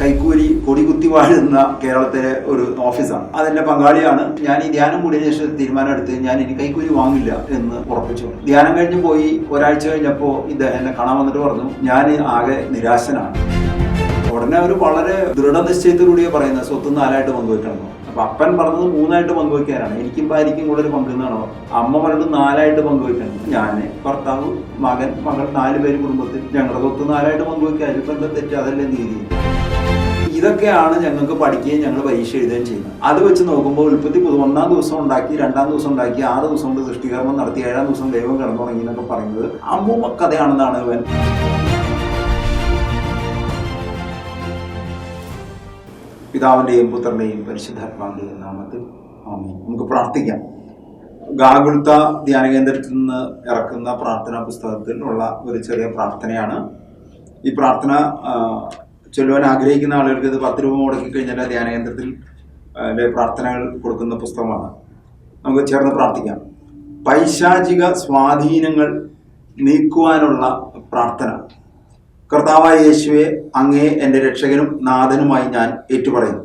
കൈക്കൂലി കൊടികുത്തി വാഴുന്ന കേരളത്തിലെ ഒരു ഓഫീസാണ്. അതിന്റെ പങ്കാളിയാണ്. ഞാൻ ഈ ധ്യാനം കൂടിയതിനു ശേഷം തീരുമാനം എടുത്ത് ഞാൻ ഇനി കൈക്കൂലി വാങ്ങില്ല എന്ന് ഉറപ്പിച്ചു. ധ്യാനം കഴിഞ്ഞ് പോയി ഒരാഴ്ച കഴിഞ്ഞപ്പോൾ ഇത് എന്നെ കാണാൻ വന്നിട്ട് പറഞ്ഞു ഞാൻ ആകെ നിരാശനാണ്. ഉടനെ ഒരു വളരെ ദൃഢനിശ്ചയത്തോടുകൂടിയാണ് പറയുന്നത് സ്വത്ത് നാലായിട്ട് പങ്കുവെക്കണം. അപ്പൊ അപ്പൻ പറഞ്ഞത് മൂന്നായിട്ട് പങ്കുവെക്കാനാണ്. എനിക്കും ഭാര്യയ്ക്കും കൂടെ ഒരു പങ്കെന്നാണോ അമ്മ പറഞ്ഞത് നാലായിട്ട് പങ്കുവെക്കണം. ഞാൻ ഭർത്താവ് മകൻ മകൾ നാല് പേര് കുടുംബത്തിൽ ഞങ്ങളുടെ സ്വത്ത് നാലായിട്ട് പങ്കുവെക്കാൻ ഇപ്പൊ എന്താ തെറ്റ്? അതല്ലേ നീതി. ഇതൊക്കെയാണ് ഞങ്ങൾക്ക് പഠിക്കുകയും ഞങ്ങൾ പരീക്ഷ എഴുതുകയും ചെയ്യുന്നത്. അത് വെച്ച് നോക്കുമ്പോൾ ഉൽപ്പത്തി പുതു ഒന്നാം ദിവസം ഉണ്ടാക്കി രണ്ടാം ദിവസം ഉണ്ടാക്കി ആറ് ദിവസം കൊണ്ട് സൃഷ്ടികർമ്മം നടത്തി ഏഴാം ദിവസം ദൈവം കിടന്നുറങ്ങി എന്നൊക്കെ പറയുന്നത് അമ്മൂമ്മ കഥയാണെന്നാണ് ഇവൻ. പിതാവിന്റെയും പുത്രന്റെയും പരിശുദ്ധാത്മാവിന്റെയും നാമത്തിൽ ആമീൻ. നമുക്ക് പ്രാർത്ഥിക്കാം. ഗാഗുൽത്ത ധ്യാന കേന്ദ്രത്തിൽ നിന്ന് ഇറക്കുന്ന പ്രാർത്ഥനാ പുസ്തകത്തിൽ ഉള്ള ഒരു ചെറിയ പ്രാർത്ഥനയാണ്. ഈ പ്രാർത്ഥന ചൊല്ലുവാൻ ആഗ്രഹിക്കുന്ന ആളുകൾക്ക് ഇത് പത്ത് രൂപ മുടക്കി കഴിഞ്ഞാൽ ധ്യാനകേന്ദ്രത്തിൽ പ്രാർത്ഥനകൾ കൊടുക്കുന്ന പുസ്തകമാണ്. നമുക്ക് ചേർന്ന് പ്രാർത്ഥിക്കാം. പൈശാചിക സ്വാധീനങ്ങൾ നീക്കുവാനുള്ള പ്രാർത്ഥന. കർത്താവായ യേശുവെ അങ്ങേ എന്റെ രക്ഷകനും നാഥനുമായി ഞാൻ ഏറ്റുപറയുന്നു.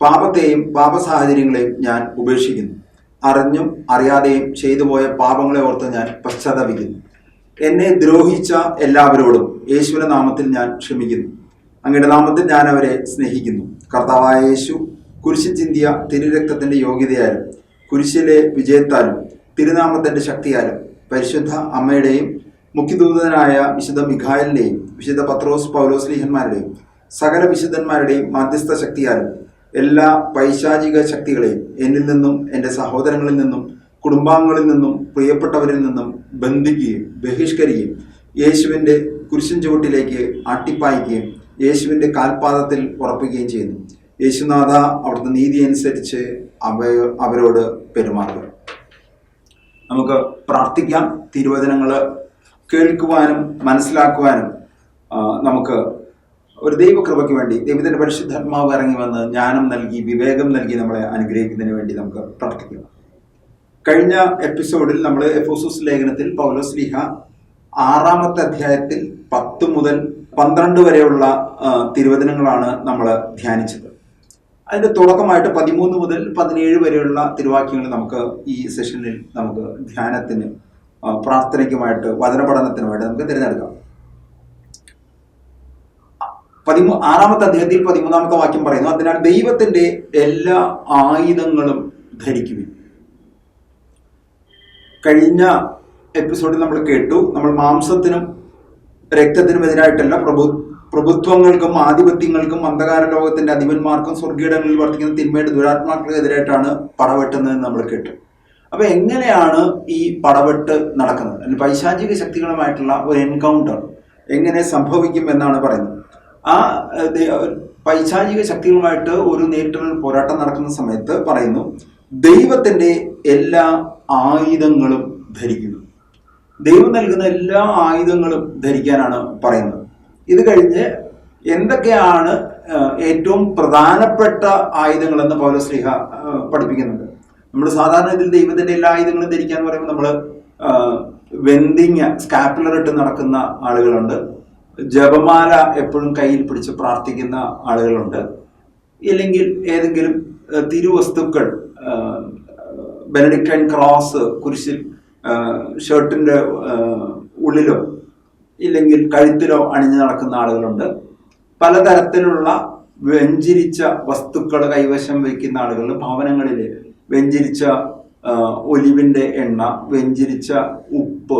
പാപത്തെയും പാപ സാഹചര്യങ്ങളെയും ഞാൻ ഉപേക്ഷിക്കുന്നു. അറിഞ്ഞും അറിയാതെയും ചെയ്തു പോയ പാപങ്ങളെ ഓർത്ത് ഞാൻ പശ്ചാത്തപിക്കുന്നു. എന്നെ ദ്രോഹിച്ച എല്ലാവരോടും യേശുവിന്റെ നാമത്തിൽ ഞാൻ ക്ഷമിക്കുന്നു. അങ്ങയുടെ നാമത്തിൽ ഞാൻ അവരെ സ്നേഹിക്കുന്നു. കർത്താവായ യേശു കുരിശിൽ ചിന്തിയ തിരുരക്തത്തിന്റെ യോഗ്യതയാലും കുരിശിലെ വിജയത്താലും തിരുനാമത്തിന്റെ ശക്തിയാലും പരിശുദ്ധ അമ്മയുടെയും മുഖ്യദൂതനായ വിശുദ്ധ മിഖായലിന്റെയും വിശുദ്ധ പത്രോസ് പൗലോസ് ലീഹന്മാരുടെയും സകല വിശുദ്ധന്മാരുടെയും മധ്യസ്ഥ ശക്തിയാലും എല്ലാ പൈശാചിക ശക്തികളെയും എന്നിൽ നിന്നും എന്റെ സഹോദരങ്ങളിൽ നിന്നും കുടുംബാംഗങ്ങളിൽ നിന്നും പ്രിയപ്പെട്ടവരിൽ നിന്നും ബന്ധിക്കുകയും ബഹിഷ്കരിക്കുകയും യേശുവിന്റെ കുരിശൻ ചുവട്ടിലേക്ക് അട്ടിപ്പായിക്കുകയും യേശുവിന്റെ കാൽപാദത്തിൽ ഉറപ്പിക്കുകയും ചെയ്യുന്നു. യേശുനാഥ അവിടുത്തെ നീതി അനുസരിച്ച് അവ അവരോട് പെരുമാറുക. നമുക്ക് പ്രാർത്ഥിക്കാം. തിരുവചനങ്ങൾ കേൾക്കുവാനും മനസ്സിലാക്കുവാനും നമുക്ക് ഒരു ദൈവകൃപയ്ക്ക് വേണ്ടി ദൈവത്തിന്റെ പരിശുദ്ധാത്മാവ് ഇറങ്ങി വന്ന് ജ്ഞാനം നൽകി വിവേകം നൽകി നമ്മളെ അനുഗ്രഹിക്കുന്നതിന് വേണ്ടി നമുക്ക് പ്രാർത്ഥിക്കാം. കഴിഞ്ഞ എപ്പിസോഡിൽ നമ്മൾ എഫോസൂസ് ലേഖനത്തിൽ പൗലോസ് ലീഹ ആറാമത്തെ അധ്യായത്തിൽ പത്ത് മുതൽ പന്ത്രണ്ട് വരെയുള്ള തിരുവചനങ്ങളാണ് നമ്മൾ ധ്യാനിച്ചത്. അതിന്റെ തുടക്കമായിട്ട് പതിമൂന്ന് മുതൽ പതിനേഴ് വരെയുള്ള തിരുവാക്യങ്ങൾ നമുക്ക് ഈ സെഷനിൽ നമുക്ക് ധ്യാനത്തിന് പ്രാർത്ഥനയ്ക്കുമായിട്ട് വചന പഠനത്തിനുമായിട്ട് നമുക്ക് തിരഞ്ഞെടുക്കാം. പതിമൂ ആറാമത്തെ അദ്ദേഹത്തിൽ പതിമൂന്നാമത്തെ വാക്യം പറയുന്നു അതിനാൽ ദൈവത്തിന്റെ എല്ലാ ആയുധങ്ങളും ധരിക്കുവിൻ. കഴിഞ്ഞ എപ്പിസോഡിൽ നമ്മൾ കേട്ടു നമ്മൾ മാംസത്തിനും രക്തത്തിനും എതിരായിട്ടല്ല പ്രഭു പ്രഭുത്വങ്ങൾക്കും ആധിപത്യങ്ങൾക്കും അന്ധകാര ലോകത്തിന്റെ അധിപന്മാർക്കും സ്വർഗീയടങ്ങളിൽ വർത്തിക്കുന്ന തിന്മയുടെ ദുരാത്മാക്കൾക്കെതിരായിട്ടാണ് എതിരായിട്ടാണ് പടവെട്ടുന്നത് നമ്മൾ കേട്ടു. അപ്പൊ എങ്ങനെയാണ് ഈ പടവെട്ട് നടക്കുന്നത്? പൈശാചിക ശക്തികളുമായിട്ടുള്ള ഒരു എൻകൗണ്ടർ എങ്ങനെ സംഭവിക്കും എന്നാണ് പറയുന്നത്. ആ പൈശാചിക ശക്തികളുമായിട്ട് ഒരു നേരിട്ടുള്ള പോരാട്ടം നടക്കുന്ന സമയത്ത് പറയുന്നു ദൈവത്തിന്റെ എല്ലാ ആയുധങ്ങളും ധരിക്കുന്നു. ദൈവം നൽകുന്ന എല്ലാ ആയുധങ്ങളും ധരിക്കാനാണ് പറയുന്നത്. ഇത് കഴിഞ്ഞ് എന്തൊക്കെയാണ് ഏറ്റവും പ്രധാനപ്പെട്ട ആയുധങ്ങൾ ആയുധങ്ങളെന്ന് പൗലശ്രീഹ പഠിപ്പിക്കുന്നുണ്ട്. നമ്മൾ സാധാരണ ഇതിൽ ദൈവത്തിന്റെ എല്ലാ ആയുധങ്ങളും ധരിക്കുക എന്ന് പറയുമ്പോൾ നമ്മൾ വെന്തിങ് സ്കാപ്പുലർ ഇട്ട് നടക്കുന്ന ആളുകളുണ്ട്. ജപമാല എപ്പോഴും കയ്യിൽ പിടിച്ച് പ്രാർത്ഥിക്കുന്ന ആളുകളുണ്ട്. ഇല്ലെങ്കിൽ ഏതെങ്കിലും തിരുവസ്തുക്കൾ ബെനഡിക്കൻ ക്രോസ് കുരിശിൽ ആ, ഉള്ളിലോ ഇല്ലെങ്കിൽ കഴുത്തിലോ അണിഞ്ഞു നടക്കുന്ന ആളുകളുണ്ട്. പലതരത്തിലുള്ള വെഞ്ചിരിച്ച വസ്തുക്കൾ കൈവശം വയ്ക്കുന്ന ആളുകൾ ഭവനങ്ങളിൽ വെഞ്ചിരിച്ച ഒലിവിന്റെ എണ്ണ വെഞ്ചിരിച്ച ഉപ്പ്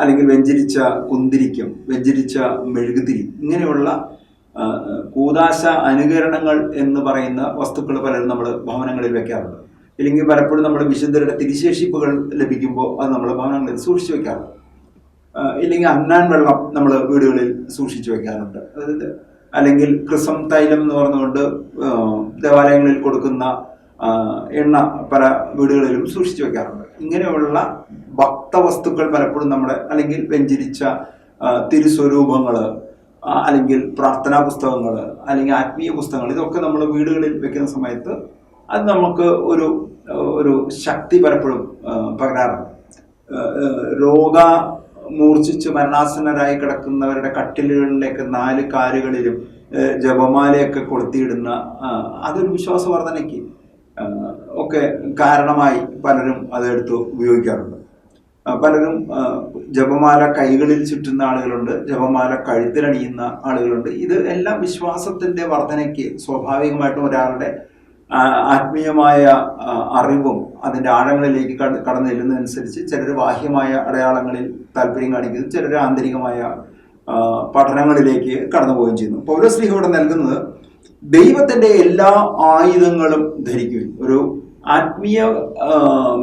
അല്ലെങ്കിൽ വെഞ്ചിരിച്ച കുന്തിരിക്കം വെഞ്ചിരിച്ച മെഴുകുതിരി ഇങ്ങനെയുള്ള കൂതാശ അനുകരണങ്ങൾ എന്ന് പറയുന്ന വസ്തുക്കൾ പലരും നമ്മൾ ഭവനങ്ങളിൽ വെക്കാറുണ്ട്. ഇല്ലെങ്കിൽ പലപ്പോഴും നമ്മൾ വിശുദ്ധരുടെ തിരിശേഷിപ്പുകൾ ലഭിക്കുമ്പോൾ അത് നമ്മൾ ഭവനങ്ങളിൽ സൂക്ഷിച്ചു വെക്കാറുണ്ട്. ഇല്ലെങ്കിൽ അന്നാൻ വെള്ളം നമ്മൾ വീടുകളിൽ സൂക്ഷിച്ചു വെക്കാറുണ്ട്. അല്ലെങ്കിൽ ക്രിസം തൈലം എന്ന് പറഞ്ഞുകൊണ്ട് ദേവാലയങ്ങളിൽ കൊടുക്കുന്ന എണ്ണ പല വീടുകളിലും സൂക്ഷിച്ചു വെക്കാറുണ്ട്. ഇങ്ങനെയുള്ള ഭക്തവസ്തുക്കൾ പലപ്പോഴും നമ്മുടെ അല്ലെങ്കിൽ വ്യഞ്ചരിച്ച തിരുസ്വരൂപങ്ങൾ അല്ലെങ്കിൽ പ്രാർത്ഥനാ പുസ്തകങ്ങൾ അല്ലെങ്കിൽ ആത്മീയ പുസ്തകങ്ങൾ ഇതൊക്കെ നമ്മൾ വീടുകളിൽ വെക്കുന്ന സമയത്ത് അത് നമുക്ക് ഒരു ഒരു ശക്തി പലപ്പോഴും പകരാറുണ്ട്. രോഗ മൂർച്ഛിച്ച് മരണാസന്നരായി കിടക്കുന്നവരുടെ കട്ടിലുകളിലേക്ക് നാല് കാലുകളിലും ജപമാലയൊക്കെ കൊളുത്തിയിടുന്ന അതൊരു വിശ്വാസവർദ്ധനയ്ക്ക് ഒക്കെ കാരണമായി പലരും അതെടുത്ത് ഉപയോഗിക്കാറുണ്ട്. പലരും ജപമാല കൈകളിൽ ചുറ്റുന്ന ആളുകളുണ്ട് ജപമാല കഴുത്തിലണിയുന്ന ആളുകളുണ്ട്. ഇത് എല്ലാം വിശ്വാസത്തിന്റെ വർധനയ്ക്ക് സ്വാഭാവികമായിട്ടും ഒരാളുടെ ആത്മീയമായ അറിവും അതിന്റെ ആഴങ്ങളിലേക്ക് കട- കടന്നു ചെല്ലുന്നതനുസരിച്ച് ചിലർ ബാഹ്യമായ അടയാളങ്ങളിൽ താല്പര്യം കാണിക്കുന്നു ചിലർ ആന്തരികമായ പഠനങ്ങളിലേക്ക് കടന്നു പോവുകയും ചെയ്യുന്നു. പൗരസ്ലിഹ ഇവിടെ നൽകുന്നത് ദൈവത്തിന്റെ എല്ലാ ആയുധങ്ങളും ധരിക്കുകയും ഒരു ആത്മീയ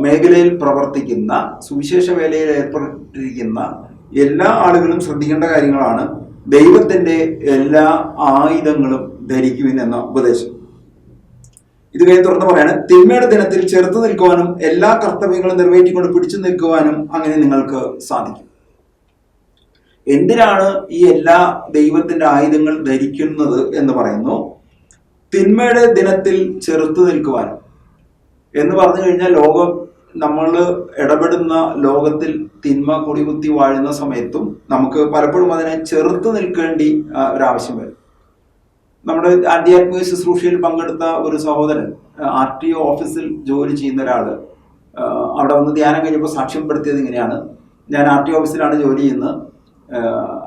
മേഖലയിൽ പ്രവർത്തിക്കുന്ന സുവിശേഷ വേലയിൽ ഏർപ്പെട്ടിരിക്കുന്ന എല്ലാ ആളുകളും ശ്രദ്ധിക്കേണ്ട കാര്യങ്ങളാണ് ദൈവത്തിന്റെ എല്ലാ ആയുധങ്ങളും ധരിക്കുവിൻ എന്ന ഉപദേശം. ഇത് കഴിഞ്ഞ് തുറന്നു പറയാണ് തിന്മയുടെ ദിനത്തിൽ ചെറുത്തു നിൽക്കുവാനും എല്ലാ കർത്തവ്യങ്ങളും നിറവേറ്റിക്കൊണ്ട് പിടിച്ചു നിൽക്കുവാനും അങ്ങനെ നിങ്ങൾക്ക് സാധിക്കും. എന്തിനാണ് ഈ എല്ലാ ദൈവത്തിന്റെ ആയുധങ്ങൾ ധരിക്കുന്നത് എന്ന് പറയുന്നു? തിന്മയുടെ ദിനത്തിൽ ചെറുത്തു നിൽക്കുവാനും. എന്ന് പറഞ്ഞു കഴിഞ്ഞാൽ ലോകം നമ്മൾ ഇടപെടുന്ന ലോകത്തിൽ തിന്മ കൊടികുത്തി വാഴുന്ന സമയത്തും നമുക്ക് പലപ്പോഴും അതിനെ ചെറുത്തു നിൽക്കേണ്ടി ഒരാവശ്യം വരും. നമ്മുടെ ആധ്യാത്മിക ശുശ്രൂഷയിൽ പങ്കെടുത്ത ഒരു സഹോദരൻ ആർ ടി ഒ ഓഫീസിൽ ജോലി ചെയ്യുന്ന ഒരാൾ അവിടെ വന്ന് ധ്യാനം കഴിഞ്ഞപ്പോൾ സാക്ഷ്യം പെടുത്തിയത് ഇങ്ങനെയാണ്. ഞാൻ ആർ ടി ഓഫീസിലാണ് ജോലി ചെയ്യുന്നത്.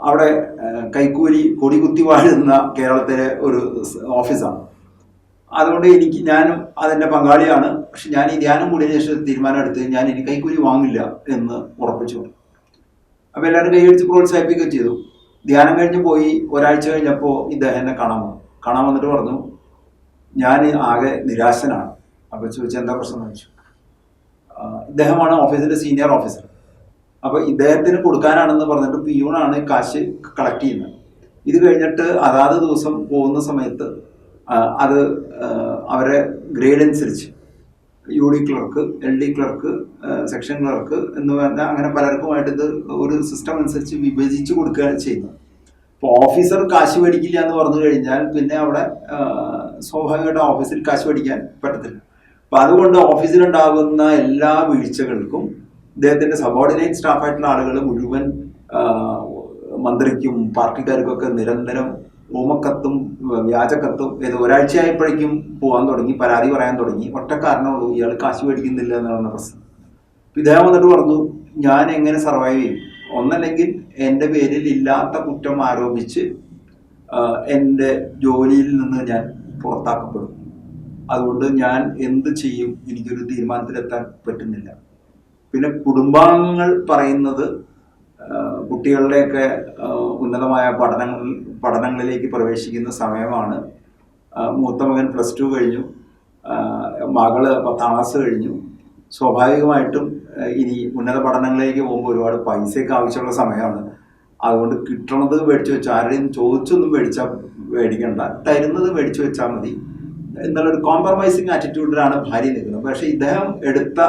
അവിടെ കൈക്കൂലി കൊടി കുത്തി വാഴുന്ന കേരളത്തിലെ ഒരു ഓഫീസാണ്. അതുകൊണ്ട് എനിക്ക് ഞാനും അതിന്റെ പങ്കാളിയാണ്. പക്ഷെ ഞാൻ ഈ ധ്യാനം കൂടിയതിന് ശേഷം തീരുമാനം എടുത്ത് ഞാൻ ഇനി കൈക്കൂലി വാങ്ങില്ല എന്ന് ഉറപ്പിച്ചു. അപ്പോൾ എല്ലാവരും കൈയടിച്ച് പ്രോത്സാഹിപ്പിക്കുകയും ചെയ്തു. ധ്യാനം കഴിഞ്ഞ് പോയി ഒരാഴ്ച കഴിഞ്ഞപ്പോൾ ഇദ്ദേഹം എന്നെ കാണാൻ വന്നു. കാണാൻ വന്നിട്ട് പറഞ്ഞു ഞാൻ ആകെ നിരാശനാണ്. അപ്പോൾ ചോദിച്ചു എന്താ പ്രശ്നം എന്ന് ചോദിച്ചു. ഇദ്ദേഹമാണ് ഓഫീസിന്റെ സീനിയർ ഓഫീസർ. അപ്പോൾ ഇദ്ദേഹത്തിന് കൊടുക്കാനാണെന്ന് പറഞ്ഞിട്ട് പിയൂണാണ് കാശ് കളക്ട് ചെയ്യുന്നത്. ഇത് കഴിഞ്ഞിട്ട് അതാത് ദിവസം പോകുന്ന സമയത്ത് അത് അവരെ ഗ്രേഡ് അനുസരിച്ച് U D clerk L D clerk section clerk എന്ന് പറഞ്ഞാൽ അങ്ങനെ പലർക്കുമായിട്ട് ഇത് ഒരു സിസ്റ്റം അനുസരിച്ച് വിഭജിച്ച് കൊടുക്കുകയാണ് ചെയ്യുന്നത്. ഓഫീസർ കാശ് മേടിക്കില്ല എന്ന് പറഞ്ഞു കഴിഞ്ഞാൽ പിന്നെ അവിടെ സ്വാഭാവികമായിട്ട് ഓഫീസിൽ കാശ് മേടിക്കാൻ പറ്റത്തില്ല. അപ്പൊ അതുകൊണ്ട് ഓഫീസിലുണ്ടാകുന്ന എല്ലാ വീഴ്ചകൾക്കും ഇദ്ദേഹത്തിന്റെ സബോർഡിനേറ്റ് സ്റ്റാഫായിട്ടുള്ള ആളുകൾ മുഴുവൻ മന്ത്രിക്കും മന്ത്രിക്കും പാർട്ടിക്കാർക്കൊക്കെ നിരന്തരം ഊമക്കത്തും വ്യാജക്കത്തും ഏത് ഒരാഴ്ചയായപ്പോഴേക്കും പോകാൻ തുടങ്ങി പരാതി പറയാൻ തുടങ്ങി. ഒറ്റ കാരണമുള്ളൂ ഇയാൾ കാശ് മേടിക്കുന്നില്ല എന്നുള്ള പ്രശ്നം. ഇദ്ദേഹം വന്നിട്ട് പറഞ്ഞു ഞാൻ എങ്ങനെ സർവൈവ് ചെയ്യും? ഒന്നല്ലെങ്കിൽ എന്റെ പേരിൽ ഇല്ലാത്ത കുറ്റം ആരോപിച്ച് എന്റെ ജോലിയിൽ നിന്ന് ഞാൻ പുറത്താക്കപ്പെടും. അതുകൊണ്ട് ഞാൻ എന്ത് ചെയ്യും എനിക്കൊരു തീരുമാനത്തിലെത്താൻ പറ്റുന്നില്ല. പിന്നെ കുടുംബാംഗങ്ങൾ പറയുന്നത് കുട്ടികളുടെയൊക്കെ ഉന്നതമായ പഠനങ്ങൾ പഠനങ്ങളിലേക്ക് പ്രവേശിക്കുന്ന സമയമാണ്. മൂത്ത മകൻ പ്ലസ് ടു കഴിഞ്ഞു മകൾ പത്താം ക്ലാസ് കഴിഞ്ഞു. സ്വാഭാവികമായിട്ടും ഇനി ഉന്നത പഠനങ്ങളിലേക്ക് പോകുമ്പോൾ ഒരുപാട് പൈസയൊക്കെ ആവശ്യമുള്ള സമയമാണ്. അതുകൊണ്ട് കിട്ടണത് മേടിച്ചു വെച്ചാൽ ആരുടെയും ചോദിച്ചൊന്നും മേടിച്ചാൽ മേടിക്കണ്ട. തരുന്നത് മേടിച്ചു വെച്ചാൽ മതി. എന്നുള്ളൊരു കോംപ്രമൈസിങ് ആറ്റിറ്റ്യൂഡിലാണ് ഭാര്യ നിൽക്കുന്നത്. പക്ഷേ ഇദ്ദേഹം എടുത്ത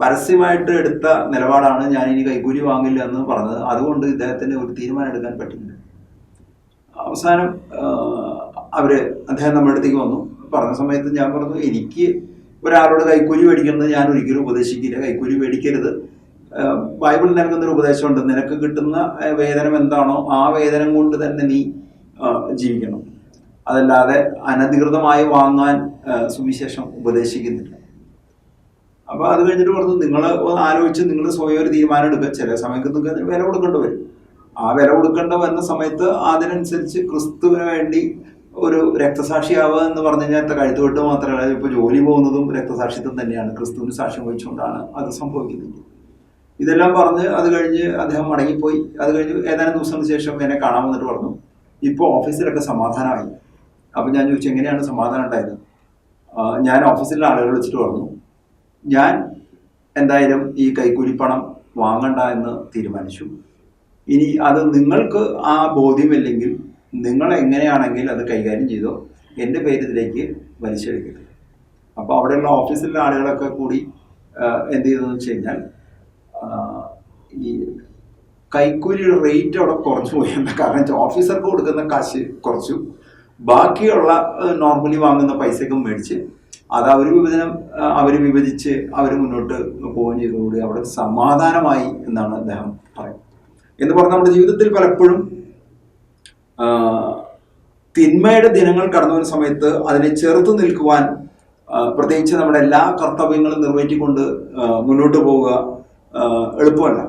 പരസ്യമായിട്ട് എടുത്ത നിലപാടാണ് ഞാൻ ഇനി കൈക്കൂലി വാങ്ങില്ല എന്ന് പറഞ്ഞത്. അതുകൊണ്ട് ഇദ്ദേഹത്തിന് ഒരു തീരുമാനം എടുക്കാൻ പറ്റുന്നില്ല. അവസാനം അവർ അദ്ദേഹം നമ്മുടെ അടുത്തേക്ക് വന്നു. പറഞ്ഞ സമയത്ത് ഞാൻ പറഞ്ഞു എനിക്ക് ഒരാളോട് കൈക്കൂലി മേടിക്കുന്നത് ഞാൻ ഒരിക്കലും ഉപദേശിക്കില്ല. കൈക്കൂലി മേടിക്കരുത്. ബൈബിൾ നൽകുന്നൊരു ഉപദേശമുണ്ട്. നിനക്ക് കിട്ടുന്ന വേതനം എന്താണോ ആ വേതനം കൊണ്ട് തന്നെ നീ ജീവിക്കണം. അതല്ലാതെ അനധികൃതമായി വാങ്ങാൻ സുവിശേഷം ഉപദേശിക്കുന്നില്ല. അപ്പോൾ അത് കഴിഞ്ഞിട്ട് പറഞ്ഞു നിങ്ങൾ ആലോചിച്ച് നിങ്ങൾ സ്വയം ഒരു തീരുമാനം എടുക്കുക. ചില സമയത്ത് നിങ്ങൾക്ക് അതിന് വില കൊടുക്കേണ്ടി വരും. ആ വില കൊടുക്കേണ്ട വരുന്ന സമയത്ത് അതിനനുസരിച്ച് ക്രിസ്തുവിന് വേണ്ടി ഒരു രക്തസാക്ഷിയാവുക എന്ന് പറഞ്ഞു കഴിഞ്ഞാൽ കഴുത്ത് വിട്ട് മാത്രമല്ല ഇപ്പൊ ജോലി പോകുന്നതും രക്തസാക്ഷിത്വം തന്നെയാണ്. ക്രിസ്തുവിന് സാക്ഷ്യം വഹിച്ചുകൊണ്ടാണ് അത് സംഭവിക്കുന്നത്. ഇതെല്ലാം പറഞ്ഞ് അത് കഴിഞ്ഞ് അദ്ദേഹം മടങ്ങിപ്പോയി. അത് കഴിഞ്ഞ് ഏതാനും ദിവസങ്ങൾക്ക് ശേഷം എന്നെ കാണാൻ വന്നിട്ട് പറഞ്ഞു ഇപ്പോൾ ഓഫീസിലൊക്കെ സമാധാനമായി. അപ്പൊ ഞാൻ ചോദിച്ചു എങ്ങനെയാണ് സമാധാനം ഉണ്ടായത്? ഞാൻ ഓഫീസിലെ ആളുകൾ വെച്ചിട്ട് പറഞ്ഞു ഞാൻ എന്തായാലും ഈ കൈക്കൂലി പണം വാങ്ങണ്ട എന്ന് തീരുമാനിച്ചു. ഇനി അത് നിങ്ങൾക്ക് ആ ബോധ്യമില്ലെങ്കിൽ നിങ്ങൾ എങ്ങനെയാണെങ്കിൽ അത് കൈകാര്യം ചെയ്തോ എന്റെ പേര് ഇതിലേക്ക് വലിച്ചെടുക്കരുത്. അപ്പോൾ അവിടെയുള്ള ഓഫീസിലെ ആളുകളൊക്കെ കൂടി എന്ത് ചെയ്തതെന്ന് വെച്ച് കഴിഞ്ഞാൽ ഈ കൈക്കൂലിയുടെ റേറ്റ് അവിടെ കുറച്ചു പോയി. എന്താ കാരണം ഓഫീസർക്ക് കൊടുക്കുന്ന കാശ് കുറച്ചു. ബാക്കിയുള്ള നോർമലി വാങ്ങുന്ന പൈസയ്ക്കും മേടിച്ച് അത് അവർ വിഭജനം അവർ വിഭജിച്ച് അവർ മുന്നോട്ട് പോവുകയും ചെയ്തതോടുകൂടി അവിടെ സമാധാനമായി എന്നാണ് അദ്ദേഹം പറയുന്നത്. എന്ന് പറഞ്ഞാൽ നമ്മുടെ ജീവിതത്തിൽ പലപ്പോഴും തിന്മയുടെ ദിനങ്ങൾ കടന്നു വരുന്ന സമയത്ത് അതിനെ ചെറുത്തു നിൽക്കുവാൻ പ്രത്യേകിച്ച് നമ്മുടെ എല്ലാ കർത്തവ്യങ്ങളും നിർവഹിച്ചുകൊണ്ട് മുന്നോട്ട് പോവുക എളുപ്പമല്ല.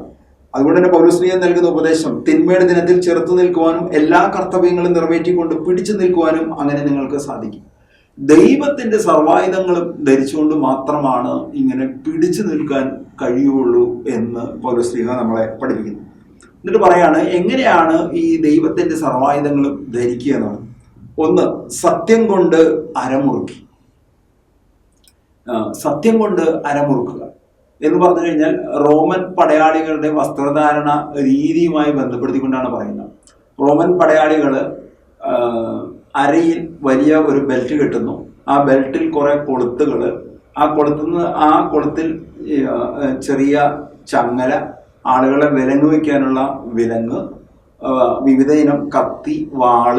അതുകൊണ്ട് തന്നെ പൗരസ്ത്രീയം നൽകുന്ന ഉപദേശം തിന്മയുടെ ദിനത്തിൽ ചെറുത്തു നിൽക്കുവാനും എല്ലാ കർത്തവ്യങ്ങളും നിറവേറ്റിക്കൊണ്ട് പിടിച്ചു നിൽക്കുവാനും അങ്ങനെ നിങ്ങൾക്ക് സാധിക്കും. ദൈവത്തിന്റെ സർവായുധങ്ങളും ധരിച്ചുകൊണ്ട് മാത്രമാണ് ഇങ്ങനെ പിടിച്ചു നിൽക്കാൻ കഴിയുള്ളൂ എന്ന് പൗരസ്ത്രീഹ നമ്മളെ പഠിപ്പിക്കുന്നു. എന്നിട്ട് പറയാണ് എങ്ങനെയാണ് ഈ ദൈവത്തിന്റെ സർവായുധങ്ങൾ ധരിക്കുക എന്നാണ്? ഒന്ന് സത്യം കൊണ്ട് അരമുറുക്കി. സത്യം കൊണ്ട് അരമുറുക്കുക എന്ന് പറഞ്ഞു കഴിഞ്ഞാൽ റോമൻ പടയാളികളുടെ വസ്ത്രധാരണ രീതിയുമായി ബന്ധപ്പെടുത്തിക്കൊണ്ടാണ് പറയുന്നത്. റോമൻ പടയാളികൾ അരയിൽ വലിയ ഒരു ബെൽറ്റ് കെട്ടുന്നു. ആ ബെൽറ്റിൽ കുറേ കൊളുത്തുകൾ ആ കൊളുത്തുനിന്ന് ആ കൊളുത്തിൽ ചെറിയ ചങ്ങല ആളുകളെ വിലങ്ങ് വയ്ക്കാനുള്ള വിലങ്ങ് വിവിധ ഇനം കത്തി വാൾ